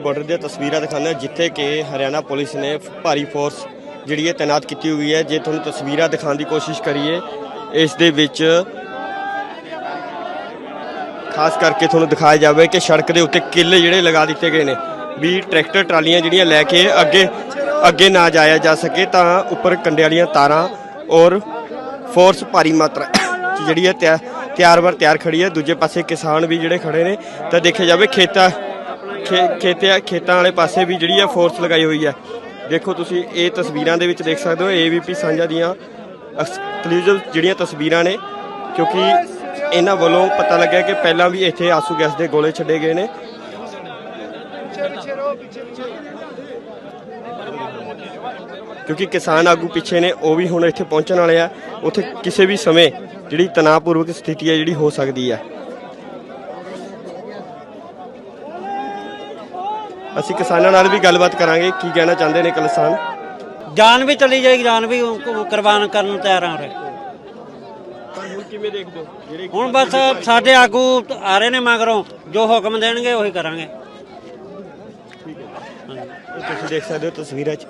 Border ਦੀਆਂ ਤਸਵੀਰਾਂ ਦਿਖਾਉਂਦੇ ਹਾਂ, ਜਿੱਥੇ ਕਿ ਹਰਿਆਣਾ ਪੁਲਿਸ ਨੇ ਭਾਰੀ ਫੋਰਸ ਜਿਹੜੀ ਹੈ ਤਾਇਨਾਤ ਕੀਤੀ ਹੋਈ ਹੈ। ਜੇ ਤੁਹਾਨੂੰ ਤਸਵੀਰਾਂ ਦਿਖਾਉਣ ਦੀ ਕੋਸ਼ਿਸ਼ ਕਰੀਏ, ਇਸ ਦੇ ਵਿੱਚ ਖਾਸ ਕਰਕੇ ਤੁਹਾਨੂੰ ਦਿਖਾਇਆ ਜਾਵੇ ਕਿ ਸੜਕ ਦੇ ਉੱਤੇ ਕਿੱਲ ਜਿਹੜੇ ਲਗਾ ਦਿੱਤੇ ਗਏ ਨੇ। ਵੀ ਟਰੈਕਟਰ ਟਰਾਲੀਆਂ ਜਿਹੜੀਆਂ ਲੈ ਕੇ ਅੱਗੇ ਅੱਗੇ ਨਾ ਜਾਇਆ ਜਾ ਸਕੇ, ਤਾਂ ਉੱਪਰ ਕੰਡੇ ਵਾਲੀਆਂ ਤਾਰਾਂ ਔਰ ਫੋਰਸ ਭਾਰੀ ਮਾਤਰਾ 'ਚ ਜਿਹੜੀ ਹੈ ਤਿਆ- ਤਿਆਰ ਬਰ ਤਿਆਰ ਖੜੀ ਹੈ। ਦੂਜੇ ਪਾਸੇ ਕਿਸਾਨ ਵੀ ਜਿਹੜੇ ਖੜੇ ਨੇ, ਤਾਂ ਦੇਖਿਆ ਜਾਵੇ ਖੇਤਾਂ ਖੇਤਿਆਂ, ਖੇਤਾਂ ਵਾਲੇ ਪਾਸੇ ਵੀ ਜਿਹੜੀ ਹੈ ਫੋਰਸ ਲਗਾਈ ਹੋਈ ਹੈ ਦੇਖੋ ਤੁਸੀਂ, ਇਹ ਤਸਵੀਰਾਂ ਦੇ ਵਿੱਚ ਦੇਖ ਸਕਦੇ ਹੋ ਏਵੀਪੀ ਸਾਂਝਾ ਦੀਆਂ ਐਕਸਕਲੂਸਿਵ ਜਿਹੜੀਆਂ ਤਸਵੀਰਾਂ ਨੇ, ਕਿਉਂਕਿ ਇਹਨਾਂ ਵੱਲੋਂ ਪਤਾ ਲੱਗਿਆ ਕਿ ਪਹਿਲਾਂ ਵੀ ਇੱਥੇ ਆਸੂ ਗੈਸ ਦੇ ਗੋਲੇ ਛੱਡੇ ਗਏ ਨੇ। ਕਿਉਂਕਿ ਕਿਸਾਨ ਆਗੂ ਪਿੱਛੇ ਨੇ, ਉਹ ਵੀ ਹੁਣ ਇੱਥੇ ਪਹੁੰਚਣ ਵਾਲੇ ਆ। ਉੱਥੇ ਕਿਸੇ ਵੀ ਸਮੇਂ ਜਿਹੜੀ ਤਣਾਅਪੂਰਵਕ ਸਥਿਤੀ ਹੈ ਜਿਹੜੀ ਹੋ ਸਕਦੀ ਹੈ ਅਸੀਂ ਕਿਸਾਨਾਂ ਨਾਲ ਵੀ ਗੱਲਬਾਤ ਕਰਾਂਗੇ ਕੀ ਕਹਿਣਾ ਚਾਹੁੰਦੇ ਨੇ ਕਿਸਾਨ? ਜਾਨ ਵੀ ਚਲੀ ਜਾਏਗੀ ਜਾਨ ਵੀ ਕੁਰਬਾਨ ਕਰਨ ਨੂੰ ਤਿਆਰ ਆ ਰਹੇ ਹੁਣ ਕਿਵੇਂ ਦੇਖਦੇ ਹੋ? ਜਿਹੜੇ ਹੁਣ ਬਸ ਸਾਡੇ ਆਗੂ ਆ ਰਹੇ ਨੇ ਮਗਰੋਂ ਜੋ ਹੁਕਮ ਦੇਣਗੇ ਉਹੀ ਕਰਾਂਗੇ। ਤੁਸੀਂ ਦੇਖ ਸਕਦੇ ਹੋ ਤਸਵੀਰਾਂ 'ਚ।